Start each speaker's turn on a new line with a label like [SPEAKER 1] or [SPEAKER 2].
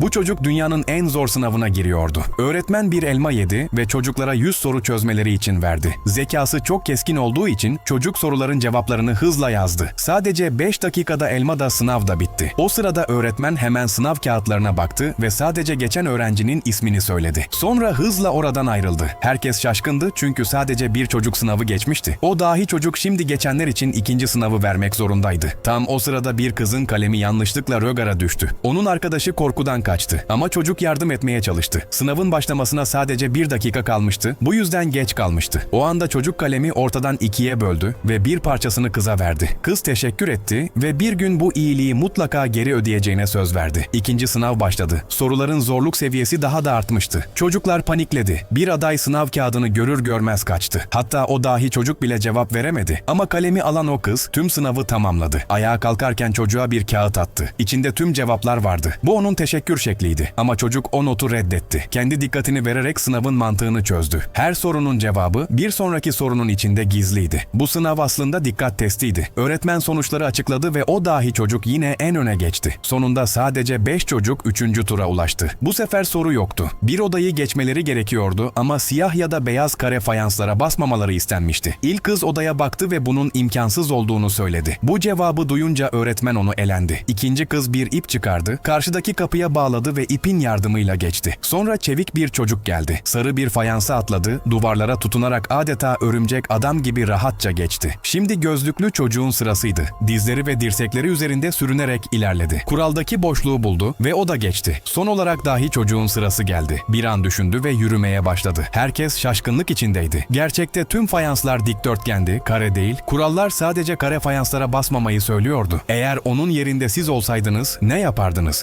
[SPEAKER 1] Bu çocuk dünyanın en zor sınavına giriyordu. Öğretmen bir elma yedi ve çocuklara 100 soru çözmeleri için verdi. Zekası çok keskin olduğu için çocuk soruların cevaplarını hızla yazdı. Sadece 5 dakikada elma da sınav da bitti. O sırada öğretmen hemen sınav kağıtlarına baktı ve sadece geçen öğrencinin ismini söyledi. Sonra hızla oradan ayrıldı. Herkes şaşkındı çünkü sadece bir çocuk sınavı geçmişti. O dahi çocuk şimdi geçenler için ikinci sınavı vermek zorundaydı. Tam o sırada bir kızın kalemi yanlışlıkla rögara düştü. Onun arkadaşı korkudan kaçtı ama çocuk yardım etmeye çalıştı. Sınavın başlamasına sadece bir dakika kalmıştı. Bu yüzden geç kalmıştı. O anda çocuk kalemi ortadan ikiye böldü ve bir parçasını kıza verdi. Kız teşekkür etti ve bir gün bu iyiliği mutlaka geri ödeyeceğine söz verdi. İkinci sınav başladı. Soruların zorluk seviyesi daha da artmıştı. Çocuklar panikledi. Bir aday sınav kağıdını görür görmez kaçtı. Hatta o dahi çocuk bile cevap veremedi. Ama kalemi alan o kız tüm sınavı tamamladı. Ayağa kalkarken çocuğa bir kağıt attı. İçinde tüm cevaplar vardı. Bu onun teşekkür şekliydi. Ama çocuk o notu reddetti. Kendi dikkatini vererek sınavın mantığını çözdü. Her sorunun cevabı bir sonraki sorunun içinde gizliydi. Bu sınav aslında dikkat testiydi. Öğretmen sonuçları açıkladı ve o dahi çocuk yine en öne geçti. Sonunda sadece 5 çocuk 3. tura ulaştı. Bu sefer soru yoktu. Bir odayı geçmeleri gerekiyordu ama siyah ya da beyaz kare fayanslara basmamaları istenmişti. İlk kız odaya baktı ve bunun imkansız olduğunu söyledi. Bu cevabı duyunca öğretmen onu elendi. İkinci kız bir ip çıkardı, karşıdaki kapıya bağladı ve ipin yardımıyla geçti. Sonra çevik bir çocuk geldi. Sarı bir fayansa atladı, duvarlara tutunarak adeta örümcek adam gibi rahatça geçti. Şimdi gözlüklü çocuğun sırasıydı. Dizleri ve dirsekleri üzerinde sürünerek ilerledi. Kuraldaki boşluğu buldu ve o da geçti. Son olarak dahi çocuğun sırası geldi. Bir an düşündü ve yürümeye başladı. Herkes şaşkınlık içindeydi. Gerçekte tüm fayanslar dikdörtgendi, kare değil. Kurallar sadece kare fayanslara basmamayı söylüyordu. Eğer onun yerinde siz olsaydınız ne yapardınız?